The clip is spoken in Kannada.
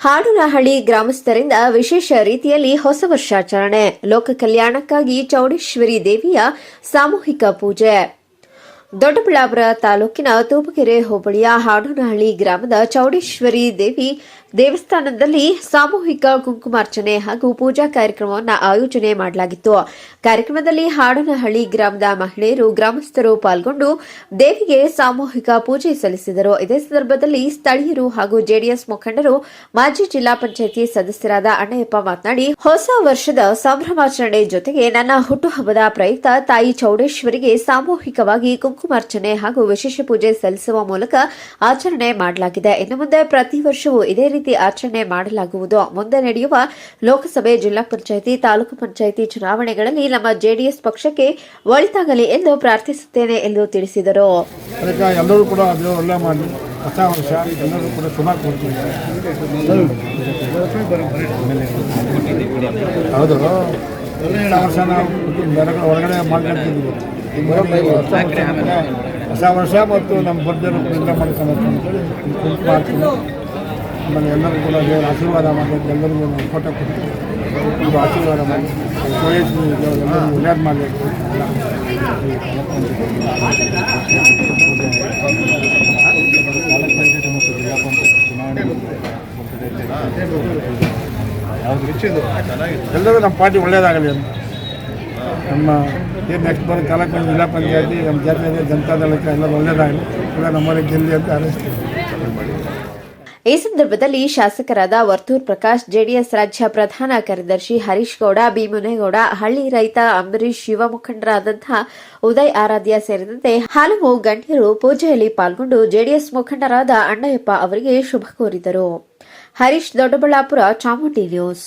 ಹಾಡುನಹಳ್ಳಿ ಗ್ರಾಮಸ್ಥರಿಂದ ವಿಶೇಷ ರೀತಿಯಲ್ಲಿ ಹೊಸ ವರ್ಷಾಚರಣೆ. ಲೋಕ ಕಲ್ಯಾಣಕ್ಕಾಗಿ ಚೌಡೇಶ್ವರಿ ದೇವಿಯ ಸಾಮೂಹಿಕ ಪೂಜೆ. ದೊಡ್ಡಬಳ್ಳಾಪುರ ತಾಲೂಕಿನ ತೂಪಗೆರೆ ಹೋಬಳಿಯ ಹಾಡೋನಹಳ್ಳಿ ಗ್ರಾಮದ ಚೌಡೇಶ್ವರಿ ದೇವಿ ದೇವಸ್ಥಾನದಲ್ಲಿ ಸಾಮೂಹಿಕ ಕುಂಕುಮಾರ್ಚನೆ ಹಾಗೂ ಪೂಜಾ ಕಾರ್ಯಕ್ರಮವನ್ನು ಆಯೋಜನೆ ಮಾಡಲಾಗಿತ್ತು. ಕಾರ್ಯಕ್ರಮದಲ್ಲಿ ಹಾಡೋನಹಳ್ಳಿ ಗ್ರಾಮದ ಮಹಿಳೆಯರು ಗ್ರಾಮಸ್ಥರು ಪಾಲ್ಗೊಂಡು ದೇವಿಗೆ ಸಾಮೂಹಿಕ ಪೂಜೆ ಸಲ್ಲಿಸಿದರು. ಇದೇ ಸಂದರ್ಭದಲ್ಲಿ ಸ್ಥಳೀಯರು ಹಾಗೂ ಜೆಡಿಎಸ್ ಮುಖಂಡರು, ಮಾಜಿ ಜಿಲ್ಲಾ ಪಂಚಾಯಿತಿ ಸದಸ್ಯರಾದ ಅಣ್ಣಯ್ಯಪ್ಪ ಮಾತನಾಡಿ, ಹೊಸ ವರ್ಷದ ಸಂಭ್ರಮಾಚರಣೆ ಜೊತೆಗೆ ನನ್ನ ಹುಟ್ಟುಹಬ್ಬದ ಪ್ರಯುಕ್ತ ತಾಯಿ ಚೌಡೇಶ್ವರಿಗೆ ಸಾಮೂಹಿಕವಾಗಿ ಕುಂಕುಮಾರ್ಚನೆ ಹಾಗೂ ವಿಶೇಷ ಪೂಜೆ ಸಲ್ಲಿಸುವ ಮೂಲಕ ಆಚರಣೆ ಮಾಡಲಾಗಿದೆ. ಇನ್ನು ಮುಂದೆ ಪ್ರತಿ ವರ್ಷವೂ ಇದೇ ರೀತಿ ಆಚರಣೆ ಮಾಡಲಾಗುವುದು. ಮುಂದೆ ನಡೆಯುವ ಲೋಕಸಭೆ, ಜಿಲ್ಲಾ ಪಂಚಾಯಿತಿ, ತಾಲೂಕು ಪಂಚಾಯಿತಿ ಚುನಾವಣೆಗಳಲ್ಲಿ ನಮ್ಮ ಜೆಡಿಎಸ್ ಪಕ್ಷಕ್ಕೆ ಒಳಿತಾಗಲಿ ಎಂದು ಪ್ರಾರ್ಥಿಸುತ್ತೇನೆ ಎಂದು ತಿಳಿಸಿದರು. ಹೌದು. ನಾವು ಹೊರಗಡೆ ಮಾತಾಡ್ತಿದ್ವಿ ಹೊಸ ವರ್ಷ ಮತ್ತು ನಮ್ಮ ಬರ್ಜರು ಕೂಡ ಮಾಡ್ಕೊಂಡು ಮಾಡ್ತೀವಿ ಆಮೇಲೆ ಎಲ್ಲರೂ ಕೂಡ ದೇವರ ಆಶೀರ್ವಾದ ಮಾಡಬೇಕು ಎಲ್ಲರಿಗೂ ನಮ್ಮ ಫೋಟೋ ಕೊಡ್ತೀವಿ ಇದು ಆಶೀರ್ವಾದ ಮಾಡಿ ವಯಸ್ಸು ಎಲ್ಲರಿಗೂ ಮಾಡಬೇಕು ಎಲ್ಲರೂ ನಮ್ಮ ಪಾರ್ಟಿ ಒಳ್ಳೇದಾಗಲಿ ಅಂತ. ನಮ್ಮ ಏನು ನೆಕ್ಸ್ಟ್ ಬರೋ ತಾಲೂಕು ಬಂದು ಜಿಲ್ಲಾ ಪಂಚಾಯತಿ ನಮ್ಮ ಜಾತಿಯಲ್ಲಿ ಜನತಾದಳಕ್ಕೆ ಎಲ್ಲರೂ ಒಳ್ಳೇದಾಗಲಿ. ಕೂಡ ನಮ್ಮಲ್ಲಿ ಗೆಲ್ಲಿ ಅಂತ ಅನಿಸ್ತೀವಿ ಈ ಸಂದರ್ಭದಲ್ಲಿ ಶಾಸಕರಾದ ವರ್ತೂರ್ ಪ್ರಕಾಶ್ ಜೆಡಿಎಸ್ ರಾಜ್ಯ ಪ್ರಧಾನ ಕಾರ್ಯದರ್ಶಿ ಹರೀಶ್ ಗೌಡ ಭೀಮನೇಗೌಡ ಮುನೇಗೌಡ ಹಳ್ಳಿ ರೈತ ಅಂಬರೀಶ್ ಯುವ ಮುಖಂಡರಾದಂತಹ ಉದಯ್ ಆರಾಧ್ಯ ಸೇರಿದಂತೆ ಹಲವು ಗಣ್ಯರು ಪೂಜೆಯಲ್ಲಿ ಪಾಲ್ಗೊಂಡು ಜೆಡಿಎಸ್ ಮುಖಂಡರಾದ ಅಣ್ಣಯ್ಯಪ್ಪ ಅವರಿಗೆ ಶುಭ ಕೋರಿದರು. ಹರೀಶ್ ದೊಡ್ಡಬಳ್ಳಾಪುರ ಚಾಮುಂಡಿ ನ್ಯೂಸ್.